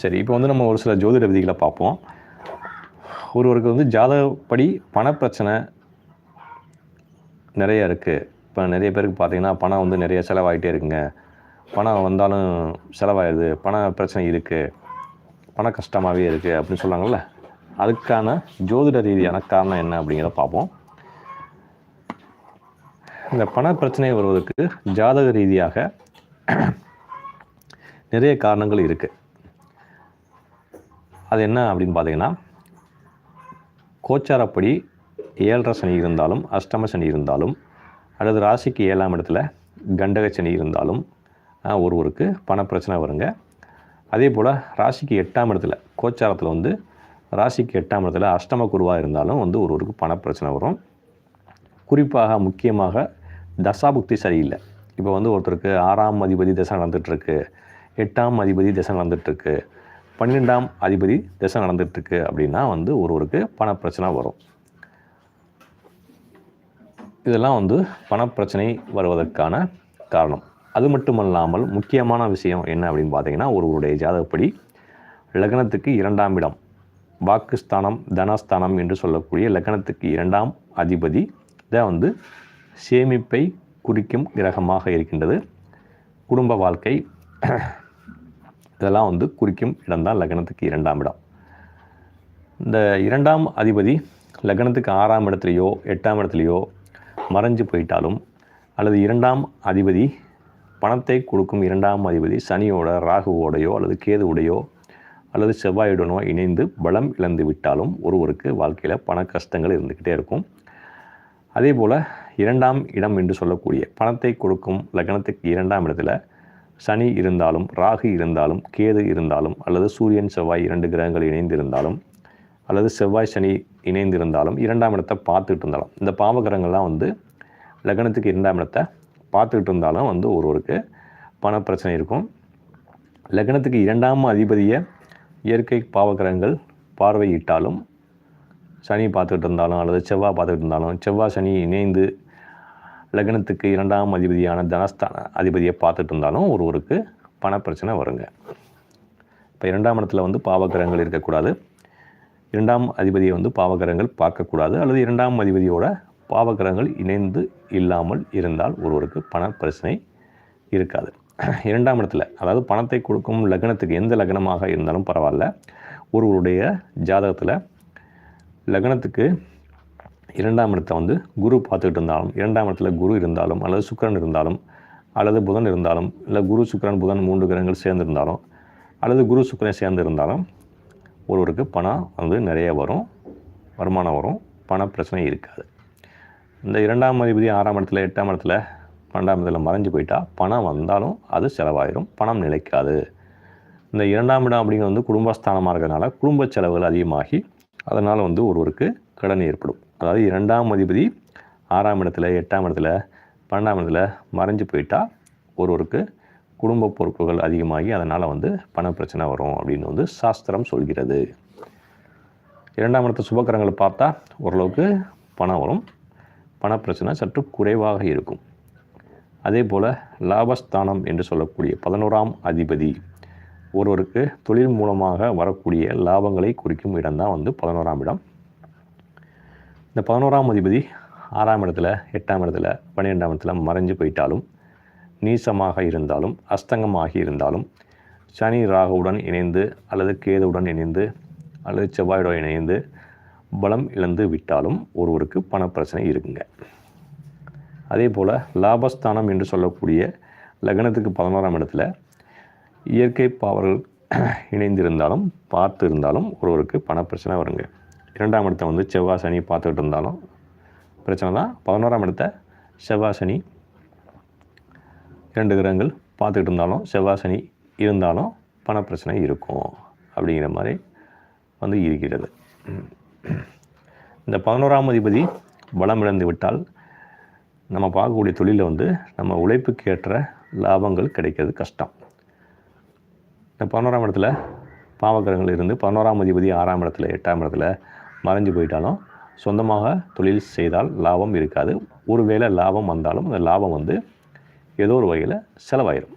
சரி இப்போ வந்து நம்ம ஒரு சில ஜோதிட விதிகளை பார்ப்போம். ஒருவருக்கு வந்து ஜாதகப்படி பணப்பிரச்சனை நிறைய இருக்குது இப்போ நிறைய பேருக்கு பார்த்தீங்கன்னா பணம் வந்து நிறைய செலவாகிட்டே இருக்குங்க. பணம் வந்தாலும் செலவாயிடுது பண பிரச்சனை இருக்குது பண கஷ்டமாகவே இருக்குது அப்படின்னு சொல்கிறாங்கல்ல அதுக்கான ஜோதிட ரீதியான காரணம் என்ன அப்படிங்கிறத பார்ப்போம். இந்த பண பிரச்சனை வருவதற்கு ஜாதக ரீதியாக நிறைய காரணங்கள் இருக்குது அது என்ன அப்படின்னு பார்த்தீங்கன்னா கோச்சாரப்படி ஏழரை சனி இருந்தாலும் அஷ்டம சனி இருந்தாலும் அல்லது ராசிக்கு ஏழாம் இடத்துல கண்டக சனி இருந்தாலும் ஒருவருக்கு பணப்பிரச்சனை வருங்க. அதே போல் ராசிக்கு எட்டாம் இடத்துல கோச்சாரத்தில் வந்து ராசிக்கு எட்டாம் இடத்துல அஷ்டம குருவாக இருந்தாலும் வந்து ஒருவருக்கு பணப்பிரச்சனை வரும். குறிப்பாக முக்கியமாக தசாபுக்தி சரியில்லை. இப்போ வந்து ஒருத்தருக்கு ஆறாம் அதிபதி தசை நடந்துகிட்ருக்கு எட்டாம் அதிபதி தசை நடந்துகிட்ருக்கு பன்னிரெண்டாம் அதிபதி திசை நடந்துகிட்ருக்கு அப்படின்னா வந்து ஒருவருக்கு பணப்பிரச்சனை வரும். இதெல்லாம் வந்து பணப்பிரச்சனை வருவதற்கான காரணம். அது மட்டுமல்லாமல் முக்கியமான விஷயம் என்ன அப்படின்னு பார்த்தீங்கன்னா ஒருவருடைய ஜாதகப்படி லக்னத்துக்கு இரண்டாம் இடம் வாக்குஸ்தானம் தனஸ்தானம் என்று சொல்லக்கூடிய லக்னத்துக்கு இரண்டாம் அதிபதி தான் வந்து சேமிப்பை குறிக்கும் கிரகமாக இருக்கின்றது. குடும்ப வாழ்க்கை இதெல்லாம் வந்து குறிக்கும் இடம்தான் லக்னத்துக்கு இரண்டாம் இடம். இந்த இரண்டாம் அதிபதி லக்னத்துக்கு ஆறாம் இடத்துலையோ எட்டாம் இடத்துலையோ மறைஞ்சு போயிட்டாலும் அல்லது இரண்டாம் அதிபதி பணத்தை கொடுக்கும் இரண்டாம் அதிபதி சனியோட ராகுவோடையோ அல்லது கேதுவுடையோ அல்லது செவ்வாயுடனோ இணைந்து பலம் இழந்து விட்டாலும் ஒருவருக்கு வாழ்க்கையில் பண கஷ்டங்கள் இருந்துக்கிட்டே இருக்கும். அதே போல் இரண்டாம் இடம் என்று சொல்லக்கூடிய பணத்தை கொடுக்கும் லக்னத்துக்கு இரண்டாம் இடத்துல சனி இருந்தாலும் ராகு இருந்தாலும் கேது இருந்தாலும் அல்லது சூரியன் செவ்வாய் இரண்டு கிரகங்கள் இணைந்திருந்தாலும் அல்லது செவ்வாய் சனி இணைந்திருந்தாலும் இரண்டாம் இடத்தை பார்த்துட்டு இருந்தாலும் இந்த பாவகிரகங்கள்லாம் வந்து லக்னத்துக்கு இரண்டாம் இடத்தை பார்த்துக்கிட்டு இருந்தாலும் வந்து ஒருவருக்கு பணப்பிரச்சனை இருக்கும். லக்னத்துக்கு இரண்டாம் அதிபதியை இயற்கை பாவகிரகங்கள் பார்வையிட்டாலும் சனி பார்த்துக்கிட்டு இருந்தாலும் அல்லது செவ்வாய் பார்த்துக்கிட்டு இருந்தாலும் செவ்வாய் சனி இணைந்து லக்னத்துக்கு இரண்டாம் அதிபதியான தனஸ்தான அதிபதியை பார்த்துட்டு இருந்தாலும் ஒருவருக்கு பணப்பிரச்சனை வருங்க. இப்போ இரண்டாம் இடத்துல வந்து பாவகிரகங்கள் இருக்கக்கூடாது. இரண்டாம் அதிபதியை வந்து பாவகிரகங்கள் பார்க்கக்கூடாது. அல்லது இரண்டாம் அதிபதியோட பாவகிரகங்கள் இணைந்து இல்லாமல் இருந்தால் ஒருவருக்கு பண பிரச்சனை இருக்காது. இரண்டாம் இடத்துல அதாவது பணத்தை கொடுக்கும் லக்னத்துக்கு எந்த லக்னமாக இருந்தாலும் பரவாயில்ல. ஒருவருடைய ஜாதகத்தில் லக்னத்துக்கு இரண்டாம் இடத்தை வந்து குரு பார்த்துக்கிட்டு இருந்தாலும் இரண்டாம் இடத்துல குரு இருந்தாலும் அல்லது சுக்கரன் இருந்தாலும் அல்லது புதன் இருந்தாலும் இல்லை குரு சுக்கிரன் புதன் மூன்று கிரகங்கள் சேர்ந்திருந்தாலும் அல்லது குரு சுக்கரன் சேர்ந்து இருந்தாலும் ஒருவருக்கு பணம் வந்து நிறைய வரும் வருமானம் வரும் பண பிரச்சனை இருக்காது. இந்த இரண்டாம் அதிபதி ஆறாம் இடத்துல எட்டாம் இடத்துல பன்னெண்டாம் இடத்துல மறைஞ்சு போயிட்டால் பணம் வந்தாலும் அது செலவாயிரும் பணம் நிலைக்காது. இந்த இரண்டாம் இடம் அப்படிங்கிறது வந்து குடும்பஸ்தானமாக இருக்கிறதுனால குடும்ப செலவுகள் அதிகமாகி அதனால் வந்து ஒருவருக்கு கடன் ஏற்படும். அதாவது இரண்டாம் அதிபதி ஆறாம் இடத்துல எட்டாம் இடத்துல பன்னெண்டாம் இடத்துல மறைஞ்சு போயிட்டால் ஒருவருக்கு குடும்ப பொறுப்புகள் அதிகமாகி அதனால் வந்து பண பிரச்சனை வரும் அப்படின்னு வந்து சாஸ்திரம் சொல்கிறது. இரண்டாம் இடத்த சுபக்கரங்களை பார்த்தா ஓரளவுக்கு பணம் வரும். பண பிரச்சனை சற்று குறைவாக இருக்கும். அதே போல் லாபஸ்தானம் என்று சொல்லக்கூடிய பதினோராம் அதிபதி ஒருவருக்கு தொழில் மூலமாக வரக்கூடிய லாபங்களை குறிக்கும் இடம்தான் வந்து பதினோராம் இடம். இந்த பதினோராம் அதிபதி ஆறாம் இடத்துல எட்டாம் இடத்துல பன்னிரெண்டாம் இடத்துல மறைஞ்சு போயிட்டாலும் நீசமாக இருந்தாலும் அஸ்தங்கமாகி இருந்தாலும் சனி ராகுவுடன் இணைந்து அல்லது கேதுவுடன் இணைந்து அல்லது செவ்வாயுடன் இணைந்து பலம் இழந்து விட்டாலும் ஒருவருக்கு பணப்பிரச்சனை இருக்குங்க. அதே போல் லாபஸ்தானம் என்று சொல்லக்கூடிய லக்னத்துக்கு பதினோராம் இடத்துல இயற்கை பாவர்கள் இணைந்திருந்தாலும் பார்த்து இருந்தாலும் ஒருவருக்கு பணப்பிரச்சனை வருங்க. இரண்டாம் இடத்தை வந்து செவ்வாய் சனி பார்த்துக்கிட்டு இருந்தாலும் பிரச்சனை தான். பதினோராம் இடத்த செவ்வாய் சனி இரண்டு கிரகங்கள் பார்த்துக்கிட்டு இருந்தாலும் செவ்வாய் சனி இருந்தாலும் பணப்பிரச்சனை இருக்கும் அப்படிங்கிற மாதிரி வந்து இருக்கிறது. இந்த பதினோராம் அதிபதி பலம் இழந்து விட்டால் நம்ம பார்க்கக்கூடிய தொழிலில் வந்து நம்ம உழைப்புக்கு ஏற்ற லாபங்கள் கிடைக்கிறது கஷ்டம். இந்த பதினோராம் இடத்துல பாவகிரகங்கள் இருந்து பதினோராம் அதிபதி ஆறாம் இடத்துல எட்டாம் இடத்துல மறைஞ்சு போயிட்டாலும் சொந்தமாக தொழில் செய்தால் லாபம் இருக்காது. ஒருவேளை லாபம் வந்தாலும் அந்த லாபம் வந்து ஏதோ ஒரு வகையில் செலவாயிரும்.